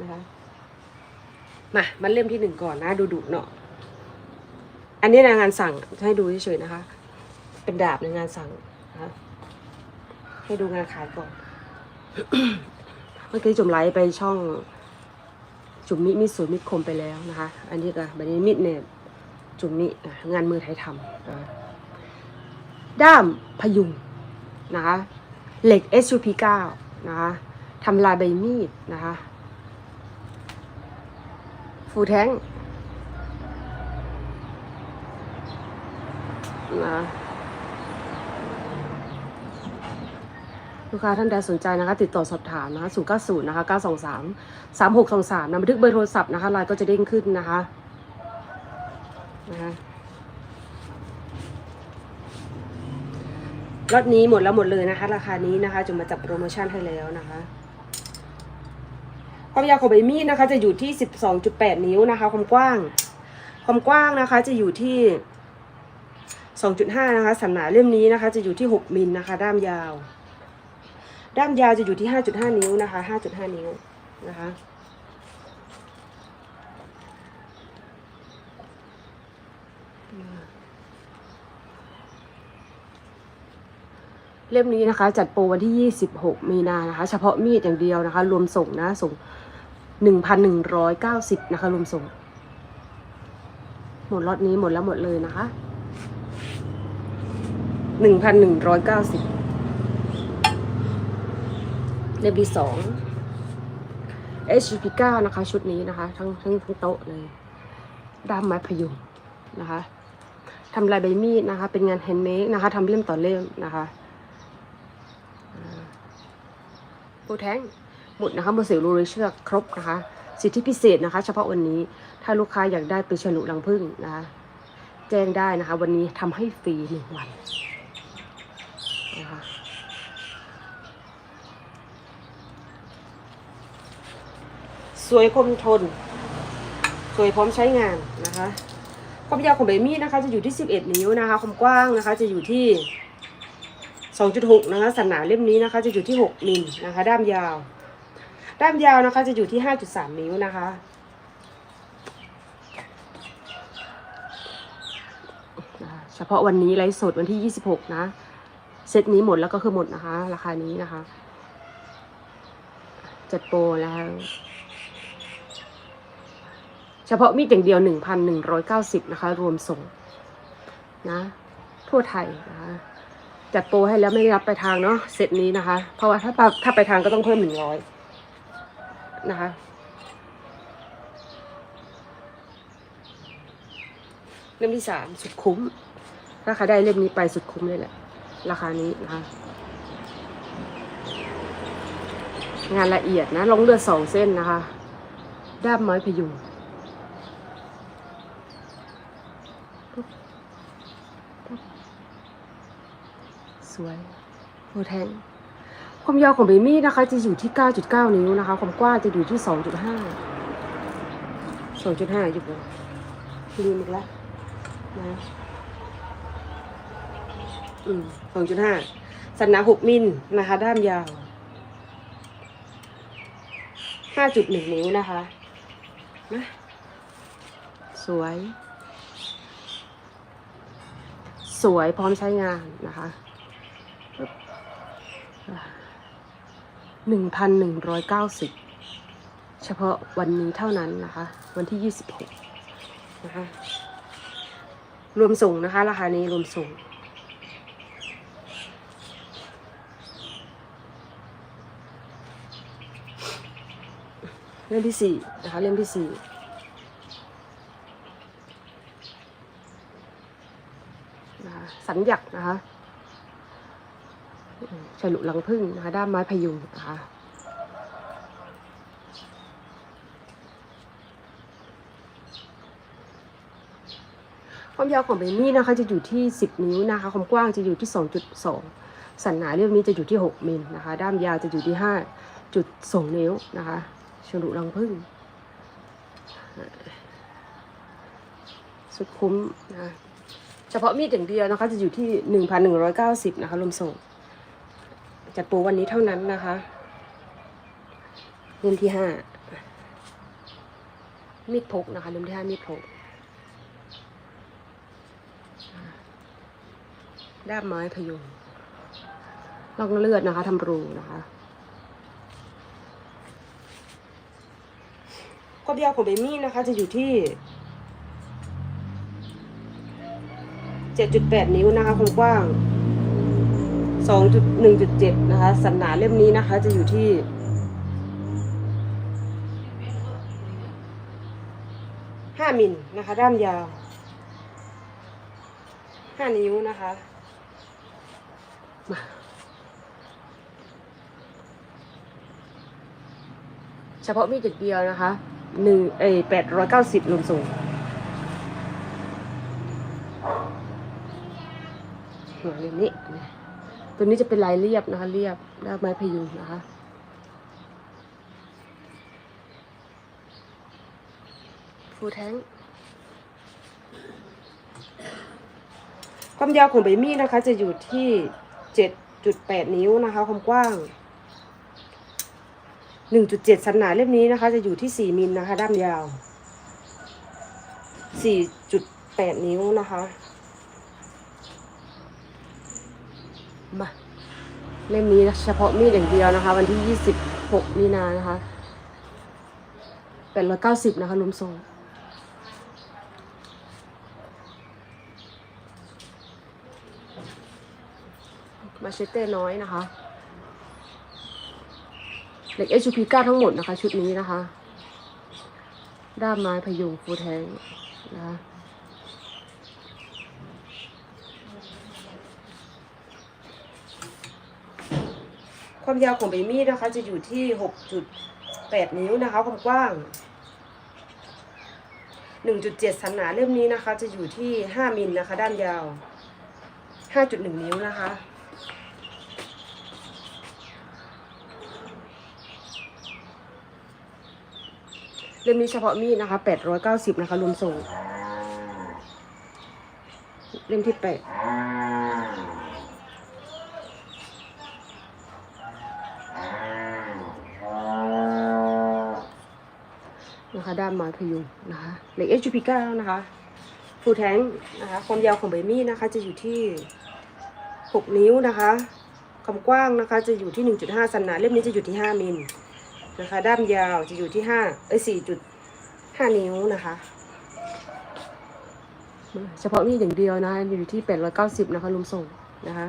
นะคะมามันเล่มที่หนึ่งก่อนนะ ดูดุเนาะอันนี้นะงานสั่งให้ดูเฉยๆนะคะ เป็นดาบในงานสั่งนะคะให้ดูงานขายก่อนเมื่อกี้จุ่มไลฟ์ไปช่องจุ่มมิมิสวยมิดคมไปแล้วนะคะ อันนี้ก็บันนี้มิดเนี่ยจุ่มมิงานมือไทยทำนะคะด้ามพยุงนะคะ เหล็ก SUP 9นะคะทำลายใบมีดนะคะ ฟูแท้งนะลูกค้าท่านใดสนใจนะคะ ติดต่อสอบถามนะคะ0 9 0นะคะ923 3623นะบันทึกเบอร์โทรศัพท์นะคะไลน์ก็จะเด้งขึ้นนะคะนะคะรถนี้หมดแล้วหมดเลยนะคะ ราคานี้นะคะจะมาจับโปรโมชั่นให้แล้วนะคะ ความยาวของใบมีดนะคะ จะอยู่ที่ 12.8 นิ้วนะคะ ความกว้าง ความกว้างนะคะ จะอยู่ที่ 2.5 นะคะสันหนาเล่มนี้นะคะ จะอยู่ที่ 6 มิลนะคะ ด้ามยาว ด้ามยาวจะอยู่ที่ 5.5 นิ้วนะคะ 5.5 นิ้วนะคะเล่มนี้นะคะ จัดโปรวันที่ 26 มีนานะคะ เฉพาะมีดอย่างเดียวนะคะ รวมส่งนะส่ง 1,190 นะคะรวมส่ง หมดล็อตนี้หมดแล้วหมดเลยนะคะ 1,190 เล่มที่สอง HP9 นะคะ ชุดนี้นะคะ ทั้งทั้งทั้งโต๊ะเลย ด้ามไม้พยุงนะคะทำลายใบมีดนะคะ เป็นงานแฮนด์เมดนะคะทำเล่มต่อเล่มนะคะโปรแทง หมดนะคะโมเสลรูเลยเชือกครบนะคะ สิทธิพิเศษนะคะ เฉพาะวันนี้ถ้าลูกค้าอยากได้ตัวฉลุรังพึ่งนะคะแจ้งได้นะคะ วันนี้ทำให้ฟรีหนึ่งวันนะคะสวยคมทน สวยพร้อมใช้งานนะคะ ความยาวของใบมีดนะคะ จะอยู่ที่ 11 นิ้วนะคะ ความกว้างนะคะ จะอยู่ที่ 2.6 นะคะ สันหนาเล่มนี้นะคะ จะอยู่ที่ 6 มิลนะคะ ด้ามยาว ด้ามยาวนะคะจะอยู่ที่ 5.3 นิ้วนะคะ เฉพาะวันนี้ไลฟ์สดวันที่ 26 นะ เซตนี้หมดแล้วก็คือหมดนะคะ ราคานี้นะคะ จัดโปรแล้ว เฉพาะมีดอย่างเดียว 1,190 นะคะ รวมส่งนะทั่วไทยนะคะจัดโปรให้แล้วไม่ได้รับไปทางเนาะเซตนี้นะคะ เพราะว่าถ้าปถ้าไปทางก็ต้องเพิ่ม100นะคะ เล่มที่สามสุดคุ้ม ถ้าใครได้เล่มนี้ไปสุดคุ้มเลยแหละ ราคานี้นะคะ งานละเอียดนะลงเลือดสองเส้นนะคะ ด้ามไม้พยุงสวยโอแทง ความยาวของใบมีดนะคะ จะอยู่ที่ 9.9 นิ้วนะคะ ความกว้างจะอยู่ที่ 2.5 2.5 อยู่บลืมอีกแล้วนะอืม2.5สันหนา6มิลนะคะ ด้ามยาว 5.1 นิ้วนะคะนะสวย สวยพร้อมใช้งานนะคะ หนึ่งพันหนึ่งร้อยเก้าสิบเฉพาะวันนี้เท่านั้นนะคะ วันที่ยี่สิบหกนะคะ รวมส่งนะคะ ราคานี้รวมส่ง เล่มที่สี่นะคะ เล่มที่สี่นะะสัญญักษ์นะคะ ฉลุลังพึ่งนะคะ ด้ามไม้พยุงนะคะความยาวของเบนนี่นะคะจะอยู่ที่ 10 นิ้วนะคะ ความกว้างจะอยู่ที่ 2.2 สันหนาเรื่องนี้จะอยู่ที่ 6มิลนะคะ ด้ามยาวจะอยู่ที่ 5.2 นิ้วนะคะฉลุรังพึ่ง สุดคุ้มนะคะเฉพาะมีดอย่างเดียวนะคะจะอยู่ที่ 1,190 นะคะรวมส่ง จัดโปรวันนี้เท่านั้นนะคะเล่มที่ห้ามีดพกนะคะเล่มที่ห้ามีดพกด้ามไม้พยุงลอกเลือดนะคะทำรูนะคะความยาวของเบมี่นะคะ จะอยู่ที่ 7.8 นิ้วนะคะความกว้าง 2.1.7 นะคะ สันหนาเล่มนี้นะคะ จะอยู่ที่ 5 มิลนะคะ ด้ามยาว 5 นิ้วนะคะเฉพาะมีดเดียวนะคะหนึ่งเอยแปดร้อยเก้าสิบรวมส่งหัวเล่มนี้ ตัวนี้จะเป็นลายเรียบนะคะ เรียบด้ามไม้พยุงนะคะฟูแท้งความยาวของใบมีดนะคะ จะอยู่ที่7.8นิ้วนะคะ ความกว้าง1.7สันหนาเล่มนี้นะคะ จะอยู่ที่4มิลนะคะ ด้ามยาว4.8นิ้วนะคะ มาเล่มนี้เฉพาะมีดอย่างเดียวนะคะ วันที่ 26 มีนานะคะ890 นะคะรวมส่งมาเชเต้น้อยนะคะเหล็ก HUP ก้าทั้งหมดนะคะ ชุดนี้นะคะ ด้ามไม้พยุงฟูแทงนะคะ ความยาวของใบมีดนะคะ จะอยู่ที่6.8นิ้วนะคะ ความกว้าง1.7สันหนาเล่มนี้นะคะ จะอยู่ที่5มิลนะคะ ด้านยาว5.1นิ้วนะคะเล่มนี้เฉพาะมีดนะคะ890นะคะรวมส่ง เล่มที่แปด นะคะด้ามไม้พยุงนะคะเหล็ก HP9 นะคะฟูแทงนะคะความยาวของใบมีดนะคะจะอยู่ที่ 6 นิ้วนะคะความกว้างนะคะจะอยู่ที่ 1.5สันหนาเล่มนี้จะอยู่ที่ 5มิลนะคะด้ามยาวจะอยู่ที่ห้าเอ้ยสี่จุดห้านิ้วนะคะเฉพาะนี่อย่างเดียวนะคะอยู่ที่แปดร้อยเก้าสิบนะคะรวมส่งนะคะ